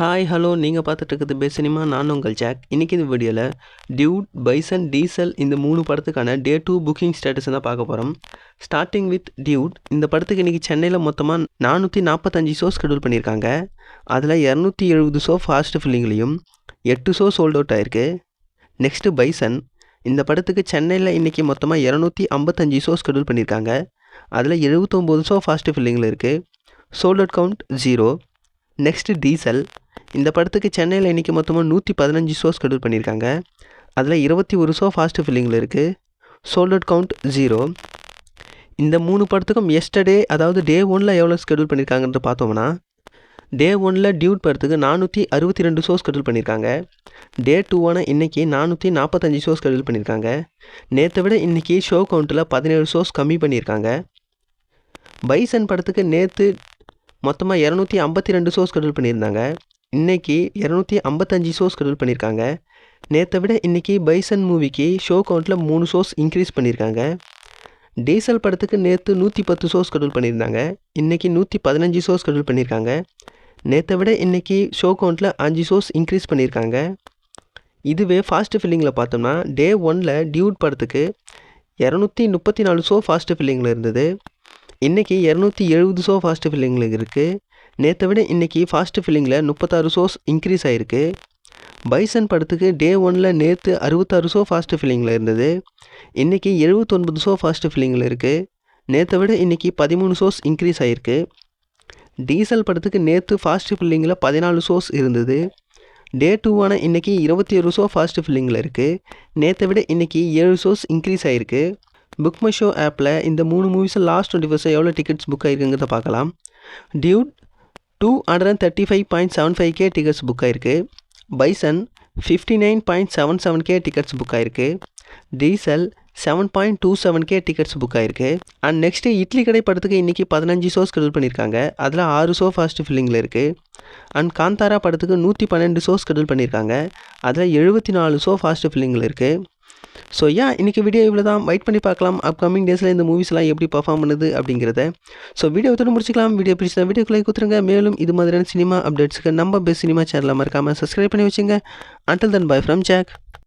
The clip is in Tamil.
ஹாய் ஹலோ நீங்கள் பார்த்துட்டு இருக்கிறது பெஸ்ட் சினிமா. நான் உங்கள் ஜாக். இன்றைக்கி இந்த வீடியோவில் டியூட் பைசன் டீசல் இந்த மூணு படத்துக்கான டே டூ புக்கிங் ஸ்டேட்டஸ் தான் பார்க்க போகிறோம் ஸ்டார்டிங் வித் டியூட். இந்த படத்துக்கு இன்றைக்கி சென்னையில் மொத்தமாக நானூற்றி நாற்பத்தஞ்சு ஷோ ஷெடியூல் பண்ணியிருக்காங்க. அதில் இரநூத்தி எழுபது ஷோ ஃபாஸ்ட் ஃபில்லிங்லேயும் எட்டு ஷோ சோல்ட் அவுட் ஆயிருக்கு. Next bison. இந்த படத்துக்கு சென்னையில் இன்றைக்கி மொத்தமாக இரநூத்தி ஐம்பத்தஞ்சு ஷோ ஷெடியூல் பண்ணியிருக்காங்க. அதில் எழுபத்தொம்போது ஷோ ஃபாஸ்ட் ஃபில்லிங்கில் இருக்குது sold out count zero next Diesel. இந்த படத்துக்கு சென்னையில் இன்றைக்கி மொத்தமாக நூற்றி பதினஞ்சு ஷோ ஸ்கெடியூல் பண்ணியிருக்காங்க. அதில் இருபத்தி ஒரு ஷோ ஃபாஸ்ட் ஃபில்லிங்கில் இருக்குது சோல்ட் அவுட் கவுண்ட் ஜீரோ இந்த மூணு படத்துக்கும் எஸ்டர்டே அதாவது டே ஒனில் எவ்வளோ ஸ்கெடியூல் பண்ணியிருக்காங்கன்றது பார்த்தோம்னா டே ஒனில் டியூட் படத்துக்கு நானூற்றி அறுபத்தி ரெண்டு ஷோ ஸ்கெடியூல் பண்ணியிருக்காங்க. டே டூவான இன்றைக்கி நானூற்றி நாற்பத்தஞ்சு ஷோ ஸ்கெடியூல் பண்ணியிருக்காங்க. நேற்றை விட இன்றைக்கி ஷோ கவுண்ட்டில் பதினேழு ஷோஸ் கம்மி பண்ணியிருக்காங்க. பைசன் படத்துக்கு நேற்று மொத்தமாக இரநூத்தி ஐம்பத்தி ரெண்டு ஷோ ஸ்கெடியூல் பண்ணியிருந்தாங்க. இன்றைக்கி இரநூத்தி ஐம்பத்தஞ்சு ஷோஸ் ஸ்கெடியூல் பண்ணியிருக்காங்க. நேற்றை விட இன்றைக்கி பைசன் மூவிக்கு ஷோ கவுண்ட்டில் மூணு ஷோஸ் இன்க்ரீஸ் பண்ணியிருக்காங்க. டீசல் படத்துக்கு நேற்று நூற்றி பத்து ஷோஸ் ஸ்கெடியூல் பண்ணியிருந்தாங்க. இன்றைக்கி நூற்றி பதினஞ்சு ஷோஸ் ஸ்கெடியூல் பண்ணியிருக்காங்க. நேற்றை விட இன்றைக்கி ஷோ கவுண்ட்டில் அஞ்சு ஷோஸ் இன்க்ரீஸ் பண்ணியிருக்காங்க. இதுவே ஃபாஸ்ட் ஃபில்லிங்கில் பார்த்தோம்னா டே ஒனில் டியூட் படத்துக்கு இரநூத்தி முப்பத்தி நாலு ஷோ ஃபாஸ்ட் ஃபில்லிங்கில் இருந்தது. இன்றைக்கி இரநூத்தி எழுபது ஷோ ஃபாஸ்ட் ஃபில்லிங்கில் இருக்குது நேற்றை விட இன்றைக்கி ஃபாஸ்ட் ஃபில்லிங்கில் முப்பத்தாறு ஷோஸ் இன்க்ரீஸ் ஆகிருக்கு பைசன் படத்துக்கு டே ஒனில் நேற்று அறுபத்தாறு ஷோ ஃபாஸ்ட் ஃபில்லிங்கில் இருந்தது. இன்றைக்கி எழுபத்தொன்பது ஷோ ஃபாஸ்ட் ஃபில்லிங்கில் இருக்குது நேற்றை விட இன்றைக்கி பதிமூணு ஷோஸ் இன்க்ரீஸ் ஆகிருக்கு டீசல் படத்துக்கு நேற்று ஃபாஸ்ட் ஃபில்லிங்கில் பதினாலு ஷோஸ் இருந்தது. டே டூவான இன்றைக்கி இருபத்தி ஏழு ஷோ ஃபாஸ்ட் ஃபில்லிங்கில் இருக்குது நேற்றை விட இன்றைக்கி ஏழு ஷோஸ் இன்க்ரீஸ் ஆகிருக்கு புக் மை ஷோ ஆப்பில் இந்த மூணு மூவிஸை லாஸ்ட் டுவெண்ட்டி ஃபர்ஸ்ட் எவ்வளோ டிக்கெட்ஸ் புக் ஆகிருக்குங்கிறத பார்க்கலாம். Dude two hundred and thirty five point seven five K tickets book ஆகிருக்கு Bison fifty nine point seven seven K tickets book ஆயிருக்கு. Diesel seven point two seven K tickets book ஆகிருக்கு அண்ட் நெக்ஸ்ட்டு இட்லி கடை படத்துக்கு இன்றைக்கி பதினஞ்சு ஷோ ஸ்கெடியூல் பண்ணியிருக்காங்க அதில் ஆறு ஷோ ஃபாஸ்ட் ஃபில்லிங்கில் இருக்குது அண்ட் காந்தாரா படத்துக்கு நூற்றி பன்னெண்டு ஷோ ஸ்கெடியூல் பண்ணியிருக்காங்க அதில் எழுபத்தி நாலு ஷோ ஃபாஸ்ட் ஃபில்லிங்கில் இருக்குது ஸோ ஏன் இன்றைக்கி வீடியோ இவ்வளோ தான் வெயிட் பண்ணி பார்க்கலாம். அப்கமிங் டேஸில் இந்த மூவிஸ்லாம் எப்படி பர்ஃபார்ம் பண்ணுது அப்படிங்கிறத. ஸோ வீடியோ விட்டு முடிச்சிக்கலாம். வீடியோ பிடிச்சா வீடியோக்குள்ளே கொடுத்துருங்க. மேலும் இது மாதிரியான சினிமா அப்டேட்ஸுக்கு நம்ம பெஸ்ட் சினிமா சேனலில் மறக்காமல் சப்ஸ்கிரைப் பண்ணி வச்சுங்க. Until then bye from Jack